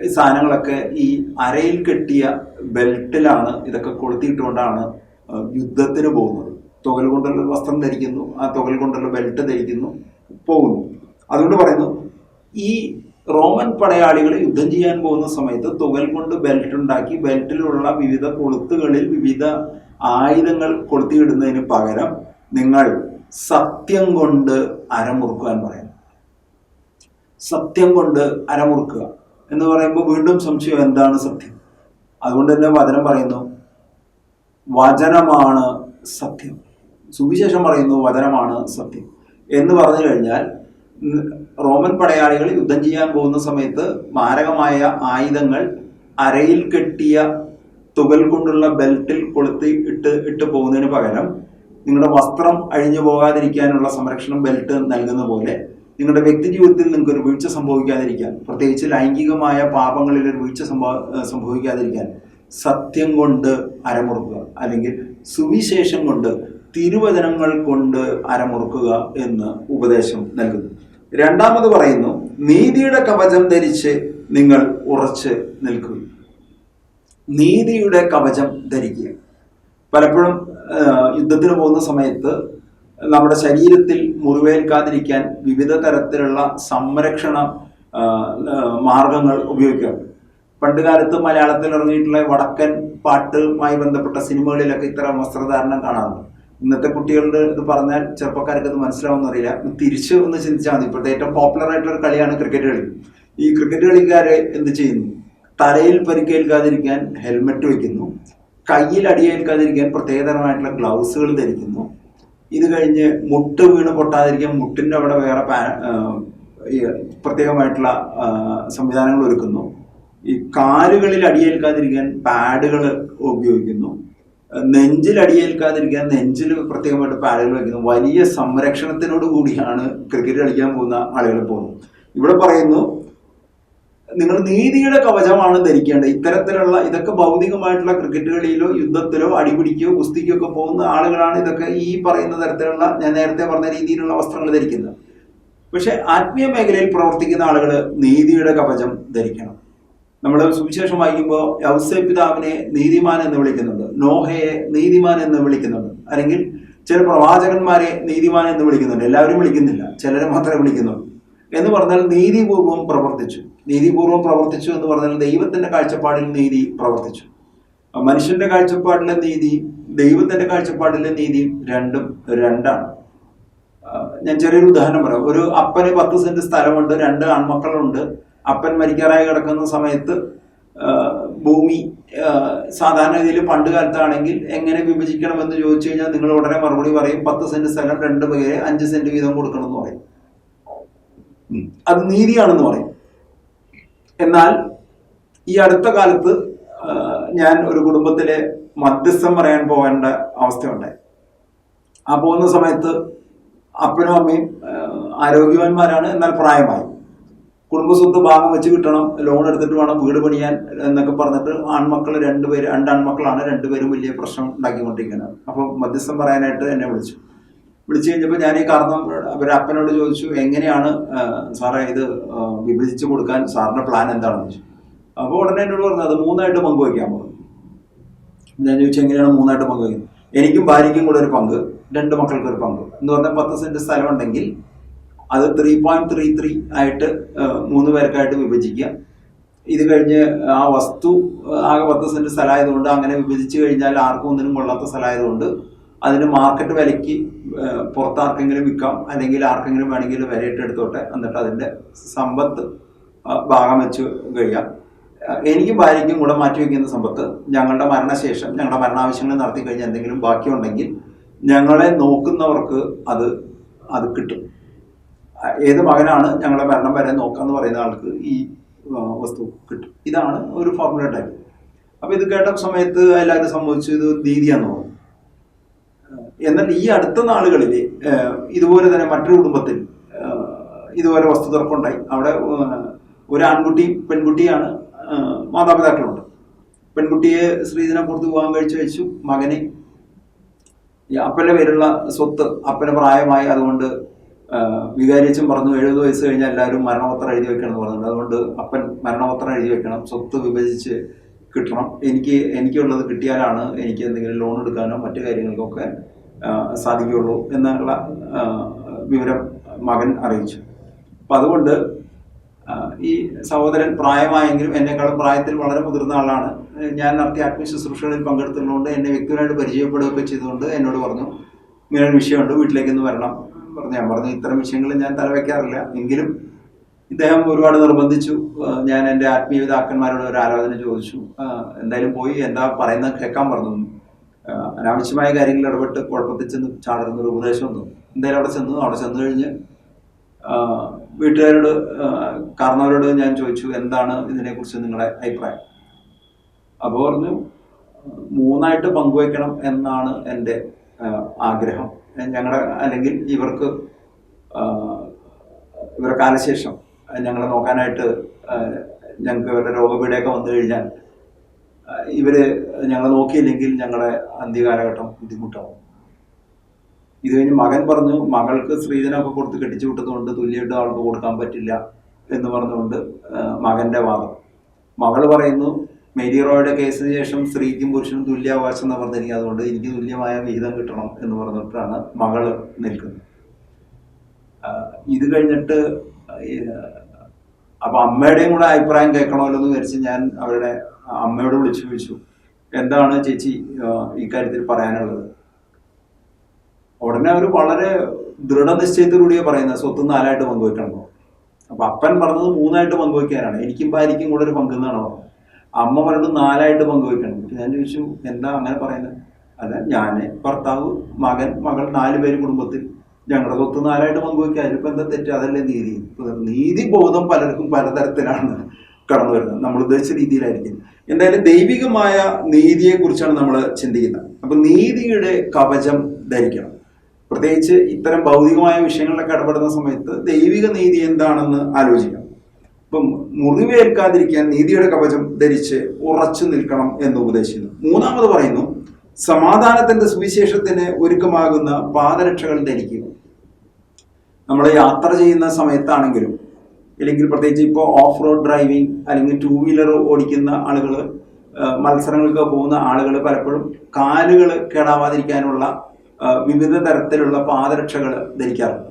സാധനങ്ങളൊക്കെ ഈ അരയിൽ കെട്ടിയ ബെൽറ്റിലാണ് ഇതൊക്കെ കൊളുത്തിയിട്ടുകൊണ്ടാണ് യുദ്ധത്തിന് പോകുന്നത്. തുകൽ കൊണ്ടുള്ള വസ്ത്രം ധരിക്കുന്നു ആ തുകൽ കൊണ്ടുള്ള ബെൽറ്റ് ധരിക്കുന്നു പോകുന്നു. അതുകൊണ്ട് പറയുന്നു ഈ റോമൻ പടയാളികൾ യുദ്ധം ചെയ്യാൻ പോകുന്ന സമയത്ത് തുകൽ കൊണ്ട് ബെൽറ്റ് ഉണ്ടാക്കി ബെൽറ്റിലുള്ള വിവിധ കൊളുത്തുകളിൽ വിവിധ ആയുധങ്ങൾ കൊളുത്തിയിടുന്നതിന് പകരം നിങ്ങൾ സത്യം കൊണ്ട് അരമുറുക്കുവാൻ പറയുന്നു. സത്യം കൊണ്ട് അരമുറുക്കുക എന്ന് പറയുമ്പോൾ വീണ്ടും സംശയം എന്താണ് സത്യം? അതുകൊണ്ട് തന്നെ വചനം പറയുന്നു വചനമാണ് സത്യം. സുവിശേഷം പറയുന്നു വചനമാണ് സത്യം. എന്ന് പറഞ്ഞു കഴിഞ്ഞാൽ റോമൻ പടയാളികൾ യുദ്ധം ചെയ്യാൻ പോകുന്ന സമയത്ത് മാരകമായ ആയുധങ്ങൾ അരയിൽ കെട്ടിയ തുകൽ കൊണ്ടുള്ള ബെൽറ്റിൽ കൊളുത്തി ഇട്ട് ഇട്ട് പോകുന്നതിന് പകരം നിങ്ങളുടെ വസ്ത്രം അഴിഞ്ഞു പോകാതിരിക്കാനുള്ള സംരക്ഷണം ബെൽറ്റ് നൽകുന്ന പോലെ നിങ്ങളുടെ വ്യക്തി ജീവിതത്തിൽ നിങ്ങൾക്ക് ഒരു വീഴ്ച സംഭവിക്കാതിരിക്കാൻ പ്രത്യേകിച്ച് ലൈംഗികമായ പാപങ്ങളിൽ ഒരു വീഴ്ച സംഭവ സംഭവിക്കാതിരിക്കാൻ സത്യം കൊണ്ട് അരമുറുക്കുക. അല്ലെങ്കിൽ സുവിശേഷം കൊണ്ട് തിരുവചനങ്ങൾ കൊണ്ട് അരമുറുക്കുക എന്ന് ഉപദേശം നൽകുന്നു. രണ്ടാമത് പറയുന്നു നീതിയുടെ കവചം ധരിച്ച് നിങ്ങൾ ഉറച്ച് നിൽക്കുക. നീതിയുടെ കവചം ധരിക്കുക. പലപ്പോഴും യുദ്ധത്തിന് പോകുന്ന സമയത്ത് നമ്മുടെ ശരീരത്തിൽ മുറിവേൽക്കാതിരിക്കാൻ വിവിധ തരത്തിലുള്ള സംരക്ഷണ മാർഗങ്ങൾ ഉപയോഗിക്കാറുണ്ട് പണ്ട് കാലത്ത് മലയാളത്തിൽ ഇറങ്ങിയിട്ടുള്ള വടക്കൻ പാട്ടുമായി ബന്ധപ്പെട്ട സിനിമകളിലൊക്കെ ഇത്തരം വസ്ത്രധാരണം കാണാറുണ്ട്. ഇന്നത്തെ കുട്ടികളുടെ ഇത് പറഞ്ഞാൽ ചെറുപ്പക്കാർക്ക് അത് മനസ്സിലാവുമെന്ന് അറിയില്ല. തിരിച്ച് ഒന്ന് ചിന്തിച്ചാൽ മതി. ഇപ്പോഴത്തെ ഏറ്റവും പോപ്പുലർ ആയിട്ടുള്ള കളിയാണ് ക്രിക്കറ്റ് കളി. ഈ ക്രിക്കറ്റ് കളിക്കാരെ എന്ത് ചെയ്യുന്നു? തലയിൽ പരിക്കേൽക്കാതിരിക്കാൻ ഹെൽമെറ്റ് വെക്കുന്നു. കയ്യിൽ അടിയേൽക്കാതിരിക്കാൻ പ്രത്യേകതരമായിട്ടുള്ള ഗ്ലൗസുകൾ ധരിക്കുന്നു. ഇത് കഴിഞ്ഞ് മുട്ട് വീണ് പൊട്ടാതിരിക്കാൻ മുട്ടിന്റെ അവിടെ വേറെ പ്രത്യേകമായിട്ടുള്ള സംവിധാനങ്ങൾ ഒരുക്കുന്നു. ഈ കാലുകളിൽ അടിയേൽക്കാതിരിക്കാൻ പാഡുകൾ ഉപയോഗിക്കുന്നു. നെഞ്ചിൽ അടിയേൽക്കാതിരിക്കാൻ നെഞ്ചിൽ പ്രത്യേകമായിട്ട് പാഡുകൾ വയ്ക്കുന്നു വലിയ സംരക്ഷണത്തിനോട് കൂടിയാണ് ക്രിക്കറ്റ് കളിക്കാൻ പോകുന്ന ആളുകൾ പോകുന്നത്. ഇവിടെ പറയുന്നു നിങ്ങൾ നീതിയുടെ കവചമാണ് ധരിക്കേണ്ടത്. ഇത്തരത്തിലുള്ള ഇതൊക്കെ ഭൗതികമായിട്ടുള്ള ക്രിക്കറ്റ് കളിയിലോ യുദ്ധത്തിലോ അടിപിടിക്കോ കുസ്തിക്കോ ഒക്കെ പോകുന്ന ആളുകളാണ് ഇതൊക്കെ ഈ പറയുന്ന തരത്തിലുള്ള ഞാൻ നേരത്തെ പറഞ്ഞ രീതിയിലുള്ള വസ്ത്രങ്ങൾ ധരിക്കുന്നത്. പക്ഷെ ആത്മീയ മേഖലയിൽ പ്രവർത്തിക്കുന്ന ആളുകൾ നീതിയുടെ കവചം ധരിക്കണം. നമ്മൾ സുവിശേഷം വായിക്കുമ്പോൾ യൗസേ പിതാവിനെ നീതിമാൻ എന്ന് വിളിക്കുന്നുണ്ട്. നോഹയെ നീതിമാൻ എന്ന് വിളിക്കുന്നുണ്ട്. അല്ലെങ്കിൽ ചില പ്രവാചകന്മാരെ നീതിമാൻ എന്ന് വിളിക്കുന്നുണ്ട്. എല്ലാവരും വിളിക്കുന്നില്ല. ചിലരെ മാത്രമേ വിളിക്കുന്നുള്ളൂ. എന്ന് പറഞ്ഞാൽ നീതിപൂർവം പ്രവർത്തിച്ചു. നീതിപൂർവം പ്രവർത്തിച്ചു എന്ന് പറഞ്ഞാൽ ദൈവത്തിന്റെ കാഴ്ചപ്പാടിൽ നീതി പ്രവർത്തിച്ചു. മനുഷ്യന്റെ കാഴ്ചപ്പാടിലെ നീതി ദൈവത്തിന്റെ കാഴ്ചപ്പാടിലെ നീതി രണ്ടും രണ്ടാണ്. ഞാൻ ചെറിയൊരു ഉദാഹരണം പറയാം. ഒരു അപ്പന് പത്ത് സെന്റ് സ്ഥലമുണ്ട് രണ്ട് ആൺമക്കളുണ്ട്. അപ്പൻ മരിക്കാറായി കിടക്കുന്ന സമയത്ത് ഭൂമി സാധാരണ രീതിയിൽ പണ്ട് കാലത്താണെങ്കിൽ എങ്ങനെ വിഭജിക്കണമെന്ന് ചോദിച്ചു കഴിഞ്ഞാൽ നിങ്ങൾ ഉടനെ മറുപടി പറയും പത്ത് സെന്റ് സ്ഥലം രണ്ട് പേര് അഞ്ച് സെന്റ് വീതം കൊടുക്കണം എന്ന് പറയും അത് നീതിയാണെന്ന് പറയും. എന്നാൽ ഈ അടുത്ത കാലത്ത് ഞാൻ ഒരു കുടുംബത്തിലെ മധ്യസ്ഥം പറയാൻ പോകേണ്ട അവസ്ഥയുണ്ടായി. ആ പോകുന്ന സമയത്ത് അപ്പനും അമ്മയും ആരോഗ്യവാന്മാരാണ് എന്നാൽ പ്രായമായി. കുടുംബസ്വത്ത് ഭാഗം വെച്ച് കിട്ടണം ലോൺ എടുത്തിട്ട് വേണം വീട് പണിയാൻ എന്നൊക്കെ പറഞ്ഞിട്ട് ആൺമക്കൾ രണ്ടുപേര് രണ്ട് ആൺമക്കളാണ് രണ്ടുപേരും വലിയ പ്രശ്നം ഉണ്ടാക്കിക്കൊണ്ടിരിക്കുന്നത്. അപ്പം മധ്യസ്ഥം പറയാനായിട്ട് എന്നെ വിളിച്ചു. വിളിച്ചു കഴിഞ്ഞപ്പോൾ ഞാൻ ഈ കാരണം അവരുടെ അപ്പനോട് ചോദിച്ചു എങ്ങനെയാണ് സാറേ ഇത് വിഭജിച്ച് കൊടുക്കാൻ സാറിന്റെ പ്ലാൻ എന്താണെന്ന് ചോദിച്ചു. അപ്പോൾ ഉടനെ എന്നോട് പറഞ്ഞു അത് മൂന്നായിട്ട് പങ്കുവയ്ക്കാൻ പറഞ്ഞു. ഞാൻ ചോദിച്ചു എങ്ങനെയാണ് മൂന്നായിട്ട് പങ്കുവയ്ക്കുന്നത്? എനിക്കും ഭാര്യയ്ക്കും കൂടെ ഒരു പങ്ക് രണ്ട് മക്കൾക്ക് ഒരു പങ്ക്. എന്ന് പറഞ്ഞാൽ പത്ത് സെന്റ് സ്ഥലം ഉണ്ടെങ്കിൽ അത് ത്രീ പോയിന്റ് ത്രീ ത്രീ ആയിട്ട് മൂന്ന് പേർക്കായിട്ട് വിഭജിക്കുക. ഇത് കഴിഞ്ഞ് ആ വസ്തു ആകെ പത്ത് സെന്റ് സ്ഥലമായതുകൊണ്ട് അങ്ങനെ വിഭജിച്ച് കഴിഞ്ഞാൽ ആർക്കും ഒന്നിനും കൊള്ളാത്ത സ്ഥലമായതുകൊണ്ട് അതിന് മാർക്കറ്റ് വിലയ്ക്ക് പുറത്ത് ആർക്കെങ്കിലും വിൽക്കാം. അല്ലെങ്കിൽ ആർക്കെങ്കിലും വേണമെങ്കിൽ വിലയിട്ട് എടുത്തോട്ടെ. എന്നിട്ട് അതിന്റെ സമ്പത്ത് ഭാഗം വെച്ച് കഴിയാം. എനിക്ക് ഭാര്യയ്ക്കും കൂടെ മാറ്റി വയ്ക്കുന്ന സമ്പത്ത് ഞങ്ങളുടെ മരണശേഷം ഞങ്ങളുടെ മരണാവശ്യങ്ങൾ നടത്തി കഴിഞ്ഞാൽ എന്തെങ്കിലും ബാക്കിയുണ്ടെങ്കിൽ ഞങ്ങളെ നോക്കുന്നവർക്ക് അത് അത് കിട്ടും. ഏത് മകനാണ് ഞങ്ങളെ മരണം വരെ നോക്കാന്ന് പറയുന്ന ആൾക്ക് ഈ വസ്തു കിട്ടും. ഇതാണ് ഒരു ഫോർമുല ടൈപ്പ് അപ്പൊ ഇത് കേട്ട സമയത്ത് എല്ലാവരും സംഭവിച്ചു ഇത് തോന്നുന്നു. ഏഹ് എന്നാൽ ഈ അടുത്ത നാളുകളിൽ ഇതുപോലെ തന്നെ മറ്റൊരു കുടുംബത്തിൽ ഇതുപോലെ വസ്തു തർക്കമുണ്ടായി അവിടെ ഒരു ആൺകുട്ടി പെൺകുട്ടിയാണ് മാതാപിതാക്കളുണ്ട്. പെൺകുട്ടിയെ സ്ത്രീധനം കൊടുത്ത് വിവാഹം കഴിച്ചു വെച്ചു. മകനെ അപ്പന്റെ പേരുള്ള സ്വത്ത് അപ്പന് പ്രായമായി. അതുകൊണ്ട് വികാരിച്ചും പറഞ്ഞു എഴുപത് വയസ്സ് കഴിഞ്ഞാൽ എല്ലാവരും മരണപത്രം എഴുതി വെക്കണം എന്ന് പറഞ്ഞിട്ടുണ്ട്. അതുകൊണ്ട് അപ്പൻ മരണപത്രം എഴുതി വെക്കണം. സ്വത്ത് വിഭജിച്ച് കിട്ടണം. എനിക്ക് എനിക്കുള്ളത് കിട്ടിയാലാണ് എനിക്ക് എന്തെങ്കിലും ലോൺ എടുക്കാനോ മറ്റു കാര്യങ്ങൾക്കൊക്കെ സാധിക്കുകയുള്ളൂ എന്നുള്ള വിവരം മകൻ അറിയിച്ചു. അപ്പം അതുകൊണ്ട് ഈ സഹോദരൻ പ്രായമായെങ്കിലും എന്നെക്കാളും പ്രായത്തിൽ വളരെ മുതിർന്ന ആളാണ്. ഞാൻ നടത്തിയ ആത്മീയ ശുശ്രൂഷകളിൽ പങ്കെടുത്തുള്ളതുകൊണ്ട് എന്നെ വ്യക്തിപരമായിട്ട് പരിചയപ്പെടുകയൊക്കെ ചെയ്തുകൊണ്ട് എന്നോട് പറഞ്ഞു ഇങ്ങനെ ഒരു വിഷയമുണ്ട് വീട്ടിലേക്ക് ഒന്ന് വരണം. പറഞ്ഞു ഞാൻ പറഞ്ഞു ഇത്തരം വിഷയങ്ങൾ ഞാൻ തലവെക്കാറില്ല. എങ്കിലും ഇദ്ദേഹം ഒരുപാട് നിർബന്ധിച്ചു. ഞാൻ എന്റെ ആത്മീയ പിതാക്കന്മാരോട് ഒരു ആലോചന ചോദിച്ചു. എന്തായാലും പോയി എന്താ പറയുന്നത് കേൾക്കാൻ പറഞ്ഞു. അനാവശ്യമായ കാര്യങ്ങളിൽ ഇടപെട്ട് കുഴപ്പത്തിൽ ചെന്ന് ചാടുന്ന ഒരു ഉപദേശം ഒന്നും എന്തായാലും അവിടെ ചെന്നു. അവിടെ ചെന്നു കഴിഞ്ഞ് വീട്ടുകാരോട് കാരണവരോട് ഞാൻ ചോദിച്ചു എന്താണ് ഇതിനെക്കുറിച്ച് നിങ്ങളുടെ അഭിപ്രായം? അപ്പോൾ പറഞ്ഞു മൂന്നായിട്ട് പങ്കുവയ്ക്കണം എന്നാണ് എന്റെ ആഗ്രഹം. ഞങ്ങളുടെ അല്ലെങ്കിൽ ഇവർക്ക് ഇവരുടെ കാലശേഷം ഞങ്ങളെ നോക്കാനായിട്ട് ഞങ്ങൾക്ക് ഇവരുടെ രോഗപീഠയൊക്കെ വന്നു കഴിഞ്ഞാൽ ഇവർ ഞങ്ങളെ നോക്കിയില്ലെങ്കിൽ ഞങ്ങളുടെ അന്ത്യകാലഘട്ടം ബുദ്ധിമുട്ടാവും. ഇത് കഴിഞ്ഞ് മകൻ പറഞ്ഞു മകൾക്ക് സ്ത്രീധനമൊക്കെ കൊടുത്ത് കെട്ടിച്ചു വിട്ടതുകൊണ്ട് തുല്യമായിട്ട് ആൾക്ക് കൊടുക്കാൻ പറ്റില്ല എന്ന് പറഞ്ഞുകൊണ്ട് മകന്റെ വാദം. മകൾ പറയുന്നു മേരി റോയുടെ കേസിന് ശേഷം സ്ത്രീക്കും പുരുഷനും തുല്യാവകാശം എന്ന് പറഞ്ഞിരിക്കുക അതുകൊണ്ട് എനിക്ക് തുല്യമായ വിഹിതം കിട്ടണം എന്ന് പറഞ്ഞിട്ടാണ് മകൾ നിൽക്കുന്നത്. ഇത് കഴിഞ്ഞിട്ട് അപ്പൊ അമ്മയുടെയും കൂടെ അഭിപ്രായം കേൾക്കണമല്ലോ എന്ന് വിചാരിച്ച് ഞാൻ അവരുടെ അമ്മയോട് വിളിച്ചു ചോദിച്ചു എന്താണ് ചേച്ചി ഇക്കാര്യത്തിൽ പറയാനുള്ളത്? ഉടനെ അവർ വളരെ ദൃഢനിശ്ചയത്തോടുകൂടിയ പറയുന്നത് സ്വത്ത് നാലായിട്ട് പങ്കുവെക്കണം അപ്പൊ അപ്പൻ പറഞ്ഞത് മൂന്നായിട്ട് പങ്കുവെക്കാനാണ്. എനിക്കും ഭാര്യയ്ക്കും കൂടെ ഒരു പങ്കെന്നാണ് പറഞ്ഞത്. അമ്മ പറഞ്ഞത് നാലായിട്ട് പങ്കുവെക്കണം. ഞാൻ ചോദിച്ചു എന്താ അങ്ങനെ പറയുന്നത്? അല്ല ഞാൻ ഭർത്താവ് മകൻ മകൾ നാല് പേര് കുടുംബത്തിൽ. ഞങ്ങളുടെ സ്വത്ത് നാലായിട്ട് പങ്കുവെക്കുക. ഇപ്പൊ എന്താ തെറ്റ്? അതല്ലേ നീതി. നീതി ബോധം പലർക്കും പലതരത്തിലാണ്. കടന്നു വരുന്നത്. നമ്മൾ ഉദ്ദേശിച്ച രീതിയിലായിരിക്കും. എന്തായാലും ദൈവികമായ നീതിയെ കുറിച്ചാണ് നമ്മൾ ചിന്തിക്കുന്നത്. അപ്പൊ നീതിയുടെ കവചം ധരിക്കണം. പ്രത്യേകിച്ച് ഇത്തരം ഭൗതികമായ വിഷയങ്ങളിലൊക്കെ ഇടപെടുന്ന സമയത്ത് ദൈവിക നീതി എന്താണെന്ന് ആലോചിക്കണം. ഇപ്പം മുറിവേൽക്കാതിരിക്കാൻ നീതിയുടെ കവചം ധരിച്ച് ഉറച്ചു നിൽക്കണം എന്ന് ഉപദേശിക്കുന്നു. മൂന്നാമത് പറയുന്നു സമാധാനത്തിന്റെ സുവിശേഷത്തിന് ഒരുക്കമാകുന്ന പാദരക്ഷകൾ ധരിക്കുക. നമ്മൾ യാത്ര ചെയ്യുന്ന സമയത്താണെങ്കിലും അല്ലെങ്കിൽ പ്രത്യേകിച്ച് ഇപ്പോൾ ഓഫ് റോഡ് ഡ്രൈവിംഗ് അല്ലെങ്കിൽ ടൂ വീലർ ഓടിക്കുന്ന ആളുകൾ മത്സരങ്ങൾക്ക് പോകുന്ന ആളുകൾ പലപ്പോഴും കാലുകൾ കേടാവാതിരിക്കാനുള്ള വിവിധ തരത്തിലുള്ള പാദരക്ഷകൾ ധരിക്കാറുണ്ട്.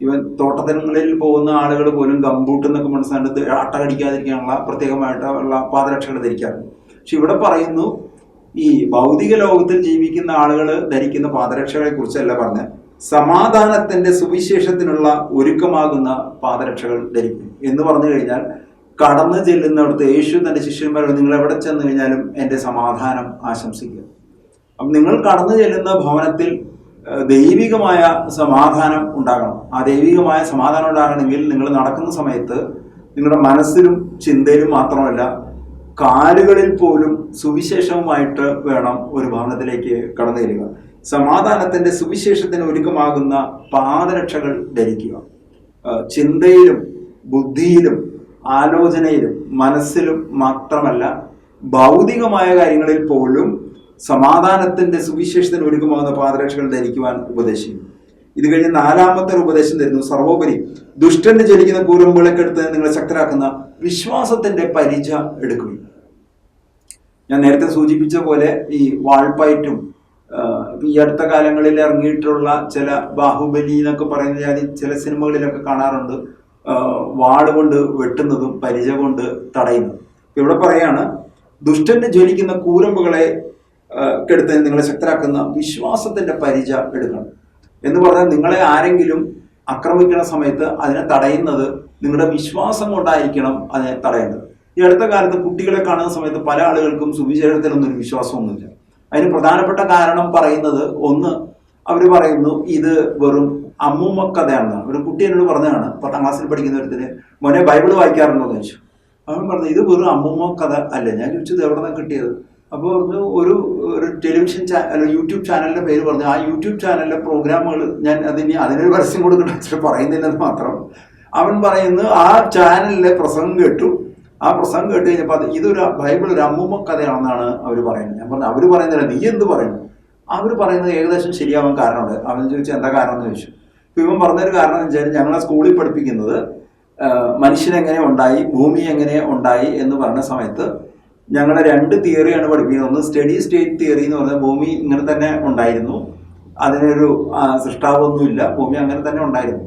ഇവൻ തോട്ടത്തിനങ്ങളിൽ പോകുന്ന ആളുകൾ പോലും ഗംബൂട്ട് എന്നൊക്കെ മനസ്സിലാണ്ട് അട്ട കടിക്കാതിരിക്കാനുള്ള പ്രത്യേകമായിട്ടുള്ള പാദരക്ഷകൾ ധരിക്കാറുണ്ട്. പക്ഷെ ഇവിടെ പറയുന്നു ഈ ഭൗതിക ലോകത്തിൽ ജീവിക്കുന്ന ആളുകൾ ധരിക്കുന്ന പാദരക്ഷകളെ കുറിച്ചല്ല പറഞ്ഞ് സമാധാനത്തിന്റെ സുവിശേഷത്തിനുള്ള ഒരുക്കമാകുന്ന പാദരക്ഷകൾ ധരിക്കും. എന്ന് പറഞ്ഞു കഴിഞ്ഞാൽ കടന്നു ചെല്ലുന്നിടത്ത് യേശു തന്റെ ശിഷ്യന്മാരോട് നിങ്ങൾ എവിടെ ചെന്ന് കഴിഞ്ഞാലും എന്റെ സമാധാനം ആശംസിക്കുക. അപ്പം നിങ്ങൾ കടന്നു ചെല്ലുന്ന ഭവനത്തിൽ ദൈവികമായ സമാധാനം ഉണ്ടാകണം. ആ ദൈവികമായ സമാധാനം ഉണ്ടാകണമെങ്കിൽ നിങ്ങൾ നടക്കുന്ന സമയത്ത് നിങ്ങളുടെ മനസ്സിലും ചിന്തയിലും മാത്രമല്ല കാലുകളിൽ പോലും സുവിശേഷവുമായിട്ട് വേണം ഒരു ഭവനത്തിലേക്ക് കടന്നു ചെല്ലുക. സമാധാനത്തിന്റെ സുവിശേഷത്തിന് ഒരുക്കമാകുന്ന പാദരക്ഷകൾ ധരിക്കുക. ചിന്തയിലും ബുദ്ധിയിലും ആലോചനയിലും മനസ്സിലും മാത്രമല്ല ഭൗതികമായ കാര്യങ്ങളിൽ പോലും സമാധാനത്തിന്റെ സുവിശേഷത്തിന് ഒരുക്കമാകുന്ന പാദരക്ഷകൾ ധരിക്കുവാൻ ഉപദേശിക്കുന്നു. ഇത് കഴിഞ്ഞ് നാലാമത്തെ ഒരു ഉപദേശം തരുന്നു. സർവോപരി ദുഷ്ടന്റെ ജനിക്കുന്ന കൂരമ്പുകളൊക്കെടുത്ത് നിങ്ങളെ ശക്തരാക്കുന്ന വിശ്വാസത്തിന്റെ പരിച എടുക്കുകയും ഞാൻ നേരത്തെ സൂചിപ്പിച്ച പോലെ ഈ ഇപ്പൊ ഈ അടുത്ത കാലങ്ങളിൽ ഇറങ്ങിയിട്ടുള്ള ചില ബാഹുബലി എന്നൊക്കെ പറയുന്ന ജാതി ചില സിനിമകളിലൊക്കെ കാണാറുണ്ട്. വാട് കൊണ്ട് വെട്ടുന്നതും പരിച കൊണ്ട് തടയുന്നതും. ഇവിടെ പറയാണ് ദുഷ്ടന് ജ്വലിക്കുന്ന കൂരമ്പുകളെ കെടുത്ത് നിങ്ങളെ ശക്തരാക്കുന്ന വിശ്വാസത്തിന്റെ പരിച എടുക്കണം. എന്ന് പറഞ്ഞാൽ നിങ്ങളെ ആരെങ്കിലും ആക്രമിക്കുന്ന സമയത്ത് അതിനെ തടയുന്നത് നിങ്ങളുടെ വിശ്വാസം കൊണ്ടായിരിക്കണം അതിനെ തടയേണ്ടത് ഈ അടുത്ത കാലത്ത് കുട്ടികളെ കാണുന്ന സമയത്ത് പല ആളുകൾക്കും സുവിശേഷത്തിലൊന്നും വിശ്വാസമൊന്നുമില്ല. അതിന് പ്രധാനപ്പെട്ട കാരണം പറയുന്നത് ഒന്ന് അവർ പറയുന്നു ഇത് വെറും അമ്മൂമ്മ കഥയാണെന്നാണ്. ഒരു കുട്ടി എന്നോട് പറഞ്ഞതാണ് പത്താം ക്ലാസ്സിൽ പഠിക്കുന്ന ഒരുത്തിന് മോനെ ബൈബിൾ വായിക്കാറുണ്ടോ? എന്ന് ചോദിച്ചു. അവൻ പറഞ്ഞു ഇത് വെറും അമ്മൂമ്മ കഥ അല്ലേ? ഞാൻ ചോദിച്ചത് എവിടെ നിന്നാണ് കിട്ടിയത്? അപ്പോൾ പറഞ്ഞു ഒരു ഒരു ടെലിവിഷൻ ചാനൽ യൂട്യൂബ് ചാനലിന്റെ പേര് പറഞ്ഞു ആ യൂട്യൂബ് ചാനലിലെ പ്രോഗ്രാമുകൾ ഞാൻ അതിന് അതിനൊരു പരസ്യം കൊടുക്കണ്ട പറയുന്നില്ലെന്ന് മാത്രം. അവൻ പറയുന്നു ആ ചാനലിലെ പ്രസംഗം കേട്ടു ആ പ്രസംഗം കേട്ട് കഴിഞ്ഞപ്പോൾ അത് ഇതൊരു ബൈബിൾ ഒരു അമ്മൂമ്മ കഥയാണെന്നാണ് അവർ പറയുന്നത്. ഞാൻ പറഞ്ഞു അവർ പറയുന്നില്ല നീ എന്ത് പറയുന്നു അവർ പറയുന്നത് ഏകദേശം ശരിയാവാൻ കാരണമുണ്ട്. അവൻ ചോദിച്ചു എന്താ കാരണം? എന്ന് ചോദിച്ചു. ഇപ്പം ഇവൻ പറഞ്ഞൊരു കാരണം എന്ന് വെച്ചാൽ ഞങ്ങളെ സ്കൂളിൽ പഠിപ്പിക്കുന്നത് മനുഷ്യൻ എങ്ങനെ ഉണ്ടായി ഭൂമി എങ്ങനെ ഉണ്ടായി എന്ന് പറഞ്ഞ സമയത്ത് ഞങ്ങളെ രണ്ട് തിയറിയാണ് പഠിപ്പിക്കുന്നത്. ഒന്ന് സ്റ്റഡി സ്റ്റേറ്റ് തിയറി എന്ന് പറഞ്ഞാൽ ഭൂമി ഇങ്ങനെ തന്നെ ഉണ്ടായിരുന്നു. അതിനൊരു സൃഷ്ടാവൊന്നുമില്ല. ഭൂമി അങ്ങനെ തന്നെ ഉണ്ടായിരുന്നു.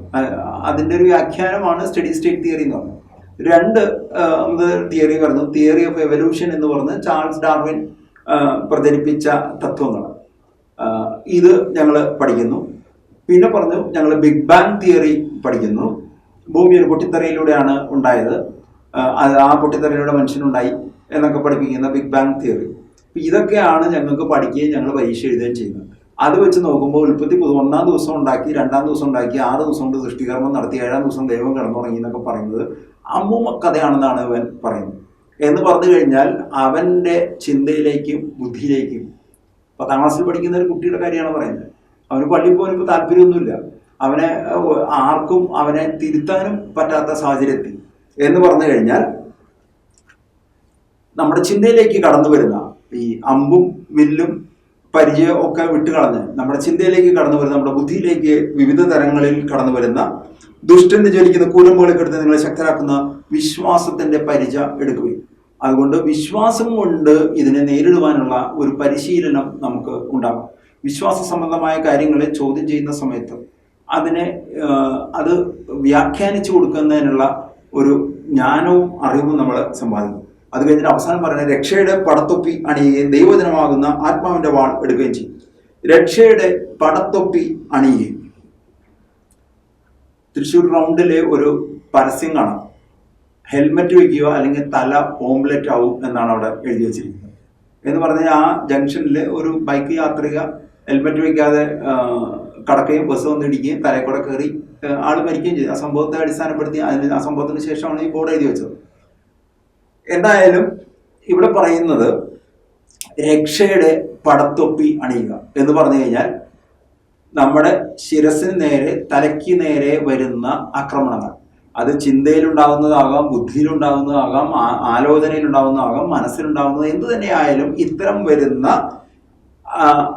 അതിന്റെ ഒരു വ്യാഖ്യാനമാണ് സ്റ്റഡി സ്റ്റേറ്റ് തിയറി എന്ന് പറഞ്ഞത്. രണ്ട് തിയറി പറഞ്ഞു തിയറി ഓഫ് എവല്യൂഷൻ എന്ന് പറഞ്ഞ് ചാൾസ് ഡാർവിൻ പ്രചരിപ്പിച്ച തത്വങ്ങൾ ഇത് ഞങ്ങൾ പഠിക്കുന്നു. പിന്നെ പറഞ്ഞു ഞങ്ങൾ ബിഗ് ബാങ് തിയറി പഠിക്കുന്നു. ഭൂമി ഒരു പൊട്ടിത്തെറിയിലൂടെയാണ് ഉണ്ടായത്. അത് ആ പൊട്ടിത്തെറിയിലൂടെ മനുഷ്യനുണ്ടായി എന്നൊക്കെ പഠിപ്പിക്കുന്ന ബിഗ് ബാങ് തിയറി ഇതൊക്കെയാണ് ഞങ്ങൾക്ക് പഠിക്കുകയും ഞങ്ങൾ പരീക്ഷ എഴുതുകയും ചെയ്യുന്നത്. അത് വെച്ച് നോക്കുമ്പോൾ ഉൽപ്പത്തി പൊതു ഒന്നാം ദിവസം ഉണ്ടാക്കി രണ്ടാം ദിവസം ഉണ്ടാക്കി ആറ് ദിവസം കൊണ്ട് സൃഷ്ടികർമ്മം നടത്തി ഏഴാം ദിവസം ദൈവം കിടന്നുറങ്ങി എന്നൊക്കെ പറയുന്നത് അമ്മൂമ്മ കഥയാണെന്നാണ് അവൻ പറയുന്നത്. എന്ന് പറഞ്ഞു കഴിഞ്ഞാൽ അവന്റെ ചിന്തയിലേക്കും ബുദ്ധിയിലേക്കും പത്താം ക്ലാസ്സിൽ പഠിക്കുന്ന ഒരു കുട്ടിയുടെ കാര്യമാണ് പറയുന്നത്. അവന് പള്ളിയിൽ പോകാൻ ഇപ്പോൾ താല്പര്യമൊന്നുമില്ല. അവനെ ആർക്കും അവനെ തിരുത്താനും പറ്റാത്ത സാഹചര്യത്തിൽ. എന്ന് പറഞ്ഞു കഴിഞ്ഞാൽ നമ്മുടെ ചിന്തയിലേക്ക് കടന്നു വരുന്ന ഈ അമ്പും വില്ലും പരിചയം ഒക്കെ വിട്ടുകളഞ്ഞ് നമ്മുടെ ചിന്തയിലേക്ക് കടന്നു വരുന്ന നമ്മുടെ ബുദ്ധിയിലേക്ക് വിവിധ തരങ്ങളിൽ കടന്നു വരുന്ന ദുഷ്ടന്റെ ജ്വലിക്കുന്ന കൂരമ്പുകളെ കെടുത്ത് നിങ്ങളെ ശക്തരാക്കുന്ന വിശ്വാസത്തിന്റെ പരിച എടുക്കുകയും. അതുകൊണ്ട് വിശ്വാസം കൊണ്ട് ഇതിനെ നേരിടുവാനുള്ള ഒരു പരിശീലനം നമുക്ക് ഉണ്ടാകും വിശ്വാസ സംബന്ധമായ കാര്യങ്ങളെ ചോദ്യം ചെയ്യുന്ന സമയത്ത് അതിനെ അത് വ്യാഖ്യാനിച്ചു കൊടുക്കുന്നതിനുള്ള ഒരു ജ്ഞാനവും അറിവും നമ്മൾ സമ്പാദിക്കും. അത് കഴിഞ്ഞിട്ട് അവസാനം പറയുന്നത് രക്ഷയുടെ പടത്തൊപ്പി അണിയുകയും ദൈവജനമാകുന്ന ആത്മാവിന്റെ വാൾ എടുക്കുകയും ചെയ്യും. രക്ഷയുടെ പടത്തൊപ്പി അണിയുകയും. തൃശ്ശൂർ റൗണ്ടിലെ ഒരു പരസ്യം കാണാം. ഹെൽമെറ്റ് വെക്കുക അല്ലെങ്കിൽ തല ഓംലെറ്റ് ആവും എന്നാണ് അവിടെ എഴുതി വെച്ചിരിക്കുന്നത്. എന്ന് പറഞ്ഞാൽ ആ ജംഗ്ഷനിൽ ഒരു ബൈക്ക് യാത്രിക ഹെൽമെറ്റ് വെക്കാതെ കടക്കുകയും ബസ് വന്ന് ഇടിക്കുകയും തലയിൽ കയറി ആൾ മരിക്കുകയും ചെയ്തു. ആ സംഭവത്തെ അടിസ്ഥാനപ്പെടുത്തി അതിന് ആ സംഭവത്തിന് ശേഷമാണ് ഈ ബോർഡ് എഴുതി വെച്ചത്. എന്തായാലും ഇവിടെ പറയുന്നത് രക്ഷയുടെ പടത്തൊപ്പി അണിയുക എന്ന് പറഞ്ഞു കഴിഞ്ഞാൽ നമ്മുടെ ശിരസിന് നേരെ തലയ്ക്ക് നേരെ വരുന്ന ആക്രമണങ്ങൾ. അത് ചിന്തയിലുണ്ടാകുന്നതാകാം ബുദ്ധിയിലുണ്ടാകുന്നതാകാം ആലോചനയിലുണ്ടാകുന്നതാകാം മനസ്സിലുണ്ടാകുന്നത് എന്തു തന്നെയായാലും ഇത്തരം വരുന്ന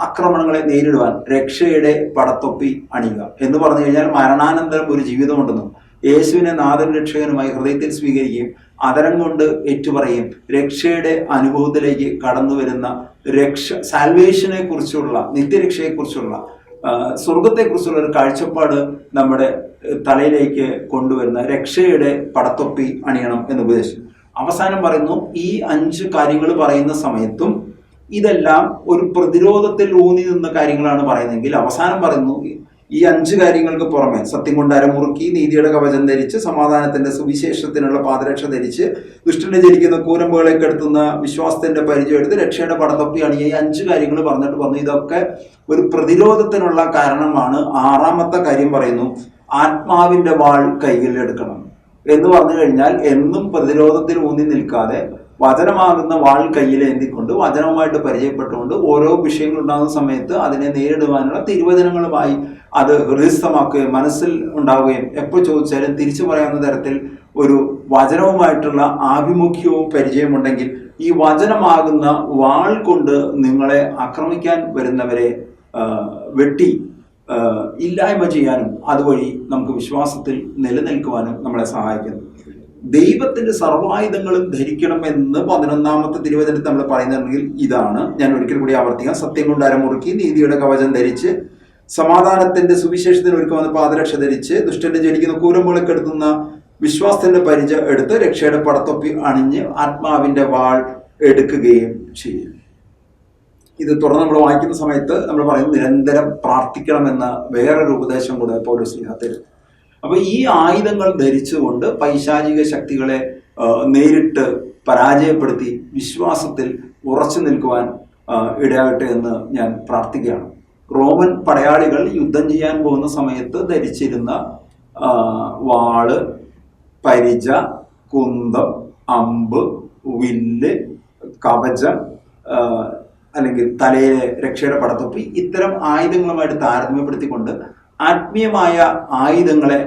ആക്രമണങ്ങളെ നേരിടുവാൻ രക്ഷയുടെ പടത്തൊപ്പി അണിയുക. എന്ന് പറഞ്ഞു കഴിഞ്ഞാൽ മരണാനന്തരം ഒരു ജീവിതമുണ്ടെന്നും യേശുവിനെ നാഥൻ രക്ഷകനുമായി ഹൃദയത്തിൽ സ്വീകരിക്കുകയും അതരം കൊണ്ട് ഏറ്റുപറയും രക്ഷയുടെ അനുഭവത്തിലേക്ക് കടന്നു വരുന്ന രക്ഷ സാൽവേഷനെ കുറിച്ചുള്ള നിത്യരക്ഷയെ കുറിച്ചുള്ള സ്വർഗത്തെക്കുറിച്ചുള്ള ഒരു കാഴ്ചപ്പാട് നമ്മുടെ തലയിലേക്ക് കൊണ്ടുവരുന്ന രക്ഷയുടെ പടത്തൊപ്പി അണിയണം എന്ന് ഉപദേശിച്ചു. അവസാനം പറയുന്നു ഈ അഞ്ച് കാര്യങ്ങൾ പറയുന്ന സമയത്തും ഇതെല്ലാം ഒരു പ്രതിരോധത്തിൽ ഊന്നി നിന്ന കാര്യങ്ങളാണ് പറയുന്നതെങ്കിൽ അവസാനം പറയുന്നു ഈ അഞ്ച് കാര്യങ്ങൾക്ക് പുറമെ സത്യം കൊണ്ട് അരമുറുക്കി നീതിയുടെ കവചം ധരിച്ച് സമാധാനത്തിന്റെ സുവിശേഷത്തിനുള്ള പാദരക്ഷ ധരിച്ച് ദുഷ്ടനെ ജനിക്കുന്ന കൂരമ്പുകളെ കെടുത്തുന്ന വിശ്വാസത്തിന്റെ പരിചയം എടുത്ത് രക്ഷയുടെ പടത്തൊപ്പി അണിയ ഈ അഞ്ച് കാര്യങ്ങൾ പറഞ്ഞിട്ട് പറഞ്ഞു ഇതൊക്കെ ഒരു പ്രതിരോധത്തിനുള്ള കാരണമാണ് ആറാമത്തെ കാര്യം പറയുന്നു ആത്മാവിന്റെ വാൾ കൈകളിലെടുക്കണം എന്ന് പറഞ്ഞു കഴിഞ്ഞാൽ എന്നും പ്രതിരോധത്തിൽ ഊന്നി നിൽക്കാതെ വചനമാകുന്ന വാൾ കയ്യിൽ എന്തിക്കൊണ്ട് വചനവുമായിട്ട് പരിചയപ്പെട്ടുകൊണ്ട് ഓരോ വിഷയങ്ങൾ ഉണ്ടാകുന്ന സമയത്ത് അതിനെ നേരിടുവാനുള്ള തിരുവചനങ്ങളുമായി അത് ഹൃദയസ്ഥമാക്കുകയും മനസ്സിൽ ഉണ്ടാവുകയും എപ്പോൾ ചോദിച്ചാലും തിരിച്ചു പറയാവുന്ന തരത്തിൽ ഒരു വചനവുമായിട്ടുള്ള ആഭിമുഖ്യവും പരിചയമുണ്ടെങ്കിൽ ഈ വചനമാകുന്ന വാൾ കൊണ്ട് നിങ്ങളെ ആക്രമിക്കാൻ വരുന്നവരെ വെട്ടി ഇല്ലായ്മ ചെയ്യാനും അതുവഴി നമുക്ക് വിശ്വാസത്തിൽ നിലനിൽക്കുവാനും നമ്മളെ സഹായിക്കുന്നു. ദൈവത്തിന്റെ സർവായുധങ്ങളും ധരിക്കണമെന്ന് പതിനൊന്നാമത്തെ തിരുവചനത്തിൽ നമ്മൾ പറയുന്നുണ്ടെങ്കിൽ ഇതാണ്. ഞാൻ ഒരിക്കൽ കൂടി ആവർത്തിക്കാം. സത്യം കൊണ്ട് അരമുറുക്കി നീതിയുടെ കവചം ധരിച്ച് സമാധാനത്തിന്റെ സുവിശേഷത്തിന് ഒരുക്കുമെന്ന് പാദരക്ഷ ധരിച്ച് ദുഷ്ടന്റെ ജനിക്കുന്ന കൂരമ്പുകളെ കെടുത്തുന്ന വിശ്വാസത്തിന്റെ പരിച എടുത്ത് രക്ഷയുടെ പടത്തൊപ്പി അണിഞ്ഞ് ആത്മാവിന്റെ വാൾ എടുക്കുകയും ചെയ്യും. ഇത് തുടർന്ന് നമ്മൾ വായിക്കുന്ന സമയത്ത് നമ്മൾ പറയുന്നത് നിരന്തരം പ്രാർത്ഥിക്കണമെന്ന വേറൊരു ഉപദേശം കൂടെ പൗലോസ് സ്ലിഹ തരും അപ്പൊ ഈ ആയുധങ്ങൾ ധരിച്ചുകൊണ്ട് പൈശാചിക ശക്തികളെ നേരിട്ട് പരാജയപ്പെടുത്തി വിശ്വാസത്തിൽ ഉറച്ചു നിൽക്കുവാൻ ഇടയാകട്ടെ എന്ന് ഞാൻ പ്രാർത്ഥിക്കുകയാണ്. റോമൻ പടയാളികൾ യുദ്ധം ചെയ്യാൻ പോകുന്ന സമയത്ത് ധരിച്ചിരുന്ന വാൾ പരിച കുന്തം അമ്പ് വില്ല് കവചം അല്ലെങ്കിൽ തലയിലെ രക്ഷയുടെ പടത്തൊപ്പി ഇത്തരം ആയുധങ്ങളുമായിട്ട് താരതമ്യപ്പെടുത്തിക്കൊണ്ട് ആത്മീയമായ ആയുധങ്ങളെ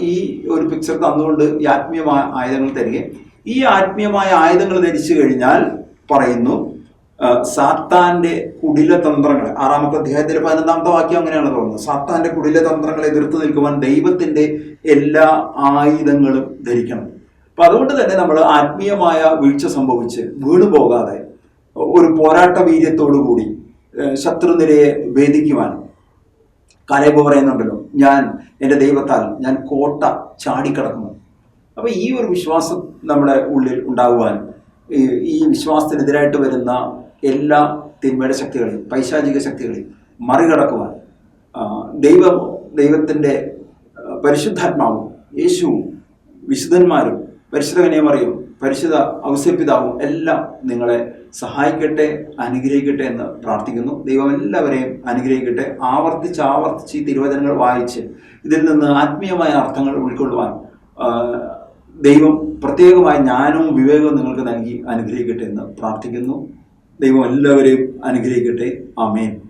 ഈ ഒരു പിക്ചർ തന്നുകൊണ്ട് ഈ ആത്മീയമായ ആയുധങ്ങൾ തരികയും ഈ ആത്മീയമായ ആയുധങ്ങൾ ധരിച്ചു കഴിഞ്ഞാൽ പറയുന്നു സാത്താന്റെ കുടില തന്ത്രങ്ങൾ ആറാമത്തെ അധ്യായത്തിലെ പതിനൊന്നാമത്തെ വാക്യം അങ്ങനെയാണ് തോന്നുന്നത് സാത്താന്റെ കുടില തന്ത്രങ്ങളെ എതിർത്ത് നിൽക്കുവാൻ ദൈവത്തിന്റെ എല്ലാ ആയുധങ്ങളും ധരിക്കണം. അപ്പൊ അതുകൊണ്ട് തന്നെ നമ്മൾ ആത്മീയമായ വീഴ്ച സംഭവിച്ച് വീണു പോകാതെ ഒരു പോരാട്ട വീര്യത്തോടു കൂടി ശത്രുനിരയെ ഭേദിക്കുവാൻ കലയബ് പറയുന്നുണ്ടല്ലോ ഞാൻ എന്റെ ദൈവത്താൽ ഞാൻ കോട്ട ചാടിക്കിടക്കുന്നു. അപ്പോൾ ഈ ഒരു വിശ്വാസം നമ്മുടെ ഉള്ളിൽ ഉണ്ടാകുവാൻ ഈ വിശ്വാസത്തിനെതിരായിട്ട് വരുന്ന എല്ലാ തിന്മയുടെ ശക്തികളെയും പൈശാചിക ശക്തികളെയും മറികടക്കുവാൻ ദൈവം ദൈവത്തിന്റെ പരിശുദ്ധാത്മാവും യേശുവും വിശുദ്ധന്മാരും പരിശുദ്ധ കനിയമറിയും പരിശുദ്ധ ഔസ്യപിതാവും എല്ലാം നിങ്ങളെ സഹായിക്കട്ടെ അനുഗ്രഹിക്കട്ടെ എന്ന് പ്രാർത്ഥിക്കുന്നു. ദൈവം എല്ലാവരെയും അനുഗ്രഹിക്കട്ടെ. ആവർത്തിച്ച് ആവർത്തിച്ച് ഈ തിരുവചനങ്ങൾ വായിച്ച് ഇതിൽ നിന്ന് ആത്മീയമായ അർത്ഥങ്ങൾ ഉൾക്കൊള്ളുവാൻ ദൈവം പ്രത്യേകമായ ജ്ഞാനവും വിവേകവും നിങ്ങൾക്ക് നൽകി അനുഗ്രഹിക്കട്ടെ എന്ന് പ്രാർത്ഥിക്കുന്നു. ദൈവം എല്ലാവരെയും അനുഗ്രഹിക്കട്ടെ. ആമേൻ.